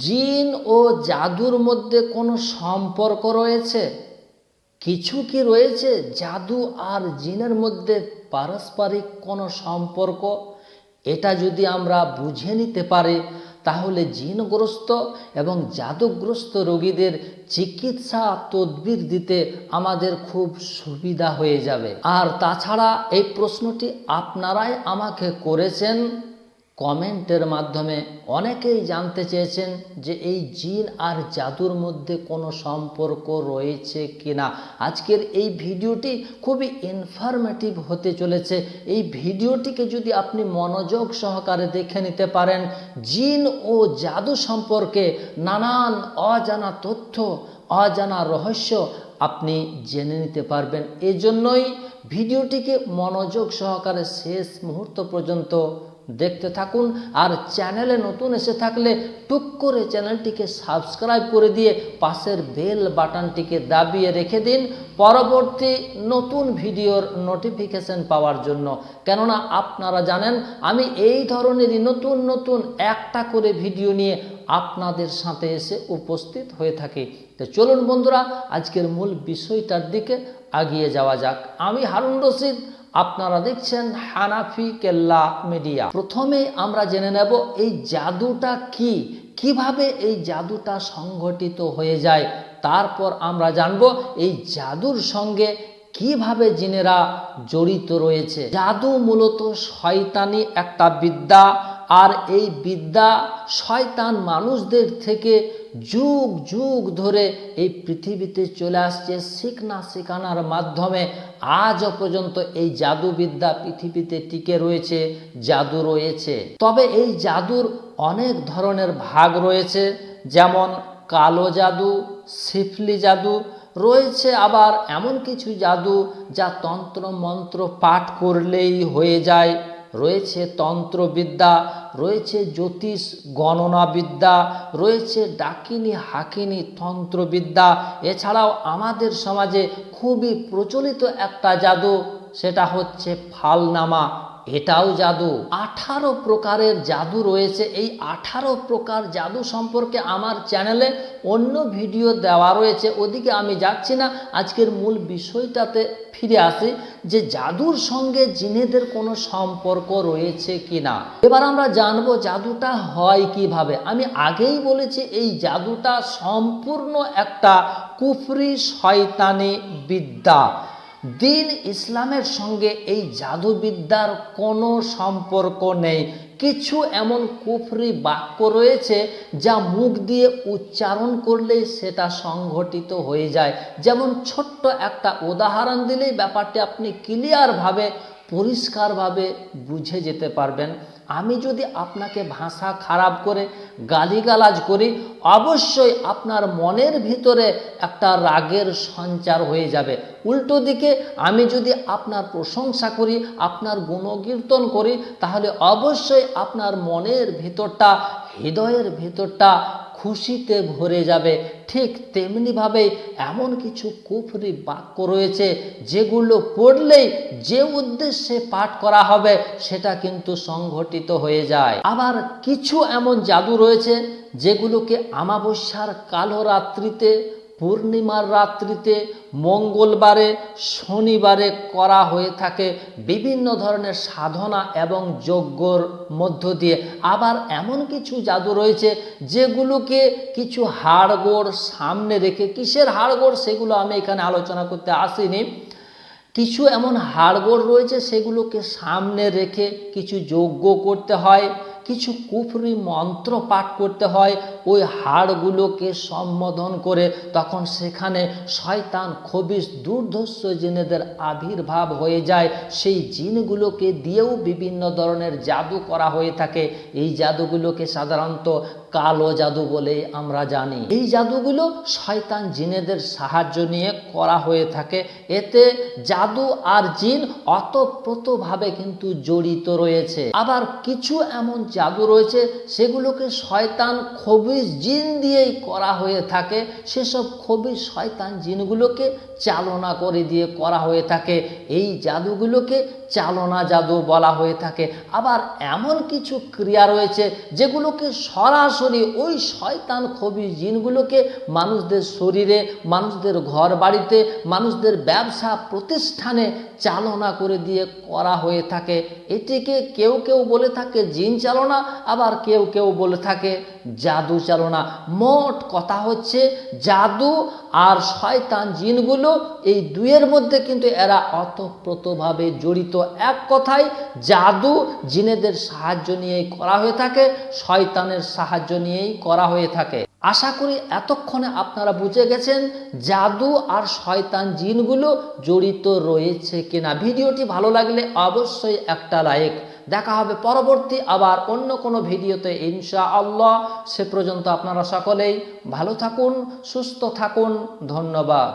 জিন ও জাদুর মধ্যে কোনো সম্পর্ক রয়েছে? কিছু কি রয়েছে? জাদু আর জিনের মধ্যে পারস্পরিক কোনো সম্পর্ক? এটা যদি আমরা বুঝে নিতে পারি, তাহলে জিনগ্রস্ত এবং জাদুগ্রস্ত রোগীদের চিকিৎসা তদবির দিতে আমাদের খুব সুবিধা হয়ে যাবে। আর তাছাড়া এই প্রশ্নটি আপনারাই আমাকে করেছেন। কমেন্টের মাধ্যমে অনেকেই জানতে চেয়েছেন যে এই জিন আর জাদুর মধ্যে কোনো সম্পর্ক রয়েছে কিনা। আজকের এই ভিডিওটি খুবই ইনফরমেটিভ হতে চলেছে। এই ভিডিওটিকে যদি আপনি মনোযোগ সহকারে দেখে নিতে পারেন, জিন ও জাদু সম্পর্কে নানান অজানা তথ্য, অজানা রহস্য আপনি জেনে নিতে পারবেন। এজন্যই ভিডিওটিকে মনোযোগ সহকারে শেষ মুহূর্ত পর্যন্ত দেখতে থাকুন আর চ্যানেলে নতুন এসে থাকলে টুক করে চ্যানেলটিকে সাবস্ক্রাইব করে দিয়ে পাশের বেল বাটনটিকে দাবিয়ে রেখে দিন পরবর্তী নতুন ভিডিওর নোটিফিকেশন পাওয়ার জন্য। কেননা আপনারা জানেন, আমি এই ধরনেরই নতুন নতুন একটা করে ভিডিও নিয়ে আপনাদের সাথে এসে উপস্থিত হয়ে থাকি। তো চলুন বন্ধুরা, আজকের মূল বিষয়টার দিকে আগিয়ে যাওয়া যাক। আমি হারুন রশিদ, আপনারা দেখছেন হানাফি কেল্লা মিডিয়া। প্রথমে আমরা জেনে নেব, এই জাদুটা কি? কীভাবে এই জাদুটা সংঘটিত হয়ে যায়? তারপর আমরা জানব, এই জাদুর সঙ্গে কীভাবে জিনেরা জড়িত রয়েছে? জাদু মূলত শয়তানি একটা বিদ্যা আর এই বিদ্যা শয়তান মানুষদের থেকে যুগ যুগ ধরে এই পৃথিবীতে চলে আসছে শিখনা শেখানোর মাধ্যমে। আজও পর্যন্ত এই জাদুবিদ্যা পৃথিবীতে টিকে রয়েছে, জাদু রয়েছে। তবে এই জাদুর অনেক ধরনের ভাগ রয়েছে, যেমন কালো জাদু সিফলি জাদু, রয়েছে আবার এমন কিছু জাদু যা তন্ত্র মন্ত্র পাঠ করলেই হয়ে যায়। রয়েছে তন্ত্রবিদ্যা, রয়েছে জ্যোতিষ গণনাবিদ্যা, রয়েছে ডাকিনি হাকিনি তন্ত্রবিদ্যা। এছাড়াও আমাদের সমাজে খুবই প্রচলিত একটা জাদু, সেটা হচ্ছে ফালনামা। এটাও জাদু। আঠারো প্রকারের জাদু রয়েছে। এই আঠারো প্রকার জাদু সম্পর্কে আমার চ্যানেলে অন্য ভিডিও দেওয়া রয়েছে। ওদিকে আমি যাচ্ছি না। আজকের মূল বিষয়টাতে ফিরে আসি যে জাদুর সঙ্গে জিনেদের কোনো সম্পর্ক রয়েছে কি না এবার আমরা জানব জাদুটা হয় কীভাবে। আমি আগেই বলেছি এই জাদুটা সম্পূর্ণ একটা কুফরি শয়তানি বিদ্যা। দিন ইসলামের সঙ্গে এই জাদুবিদ্যার কোনো সম্পর্ক নেই। কিছু এমন কুফরি বাক্য রয়েছে যা মুখ দিয়ে উচ্চারণ করলেই সেটা সংঘটিত হয়ে যায়। যেমন ছোট্ট একটা উদাহরণ দিলেই ব্যাপারটি আপনি ক্লিয়ারভাবে পরিষ্কারভাবে বুঝে যেতে পারবেন। আমি যদি আপনাকে ভাষা খারাপ করে গালিগালাজ করি, অবশ্যই আপনার মনের ভিতরে একটা রাগের সঞ্চার হয়ে যাবে। উল্টো দিকে আমি যদি আপনার প্রশংসা করি, আপনার গুণকীর্তন করি, তাহলে অবশ্যই আপনার মনের ভিতরটা, হৃদয়ের ভিতরটা খুশিতে ভরে যাবে। ঠিক তেমনিভাবে এমন কিছু কুফরি বাক্য রয়েছে যেগুলো পড়লেই যে উদ্দেশ্যে পাঠ করা হবে সেটা কিন্তু সংঘটিত হয়ে যায়। আবার কিছু এমন জাদু রয়েছে যেগুলোকে আমাবস্যার কালো রাত্রিতে পূর্ণিমার রাত্রিতে মঙ্গলবারে, শনিবারে করা হয়ে থাকে বিভিন্ন ধরনের সাধনা এবং যজ্ঞর মধ্য দিয়ে। আবার এমন কিছু জাদু রয়েছে যেগুলোকে কিছু হাড়গোড় সামনে রেখে, কিসের হাড়গোড় সেগুলো আমি এখানে আলোচনা করতে আসিনি। কিছু এমন হাড়গোড় রয়েছে সেগুলোকে সামনে রেখে কিছু যজ্ঞ করতে হয়। কিছু কুফরি মন্ত্র পাঠ করতে হয়, ওই হাড়গুলোকে সম্বোধন করে। তখন সেখানে শয়তান খবিস দুর্ধর্ষ জিনেদের আবির্ভাব হয়ে যায়। সেই জিনগুলোকে দিয়েও বিভিন্ন ধরনের জাদু করা হয়ে থাকে। এই জাদুগুলোকে সাধারণত কালো জাদু বলে আমরা জানি। এই জাদুগুলো শয়তান জিনেদের সাহায্য নিয়ে করা হয়ে থাকে। এতে জাদু আর জিন অতপ্রতভাবে কিন্তু জড়িত রয়েছে। আবার কিছু এমন জাদু রয়েছে, সেগুলোকে শয়তান খবিস জিন দিয়েই করা হয়ে থাকে। সেসব খবিস শয়তান জিনগুলোকে চালনা করে দিয়ে করা হয়ে থাকে। এই জাদুগুলোকে চালনা জাদু বলা হয়ে থাকে। আবার এমন কিছু ক্রিয়া রয়েছে যেগুলোকে সরাসরি ওই শয়তান খবি জিনগুলোকে মানুষদের শরীরে, মানুষদের ঘর বাড়িতে মানুষদের ব্যবসা প্রতিষ্ঠানে চালনা করে দিয়ে করা হয়ে থাকে। এটিকে কেউ কেউ বলে থাকে জিন চালনা, আবার কেউ কেউ বলে থাকে জাদু চালনা। মোট কথা হচ্ছে জাদু আর শয়তান জিনগুলো এই দুয়ের মধ্যে কিন্তু এরা অতপ্রতভাবে জড়িত। এক কথায় জাদু জিনেদের সাহায্য নিয়েই করা হয়ে থাকে, শয়তানের সাহায্য নিয়েই করা হয়ে থাকে। আশা করি এতক্ষণে আপনারা বুঝে গেছেন জাদু আর শয়তান জিনগুলো জড়িত রয়েছে কিনা। ভিডিওটি ভালো লাগলে অবশ্যই একটা লাইক। দেখা হবে পরবর্তী আবার অন্য কোনো ভিডিওতে ইনশা আল্লাহ সে পর্যন্ত আপনারা সকলেই ভালো থাকুন, সুস্থ থাকুন। ধন্যবাদ।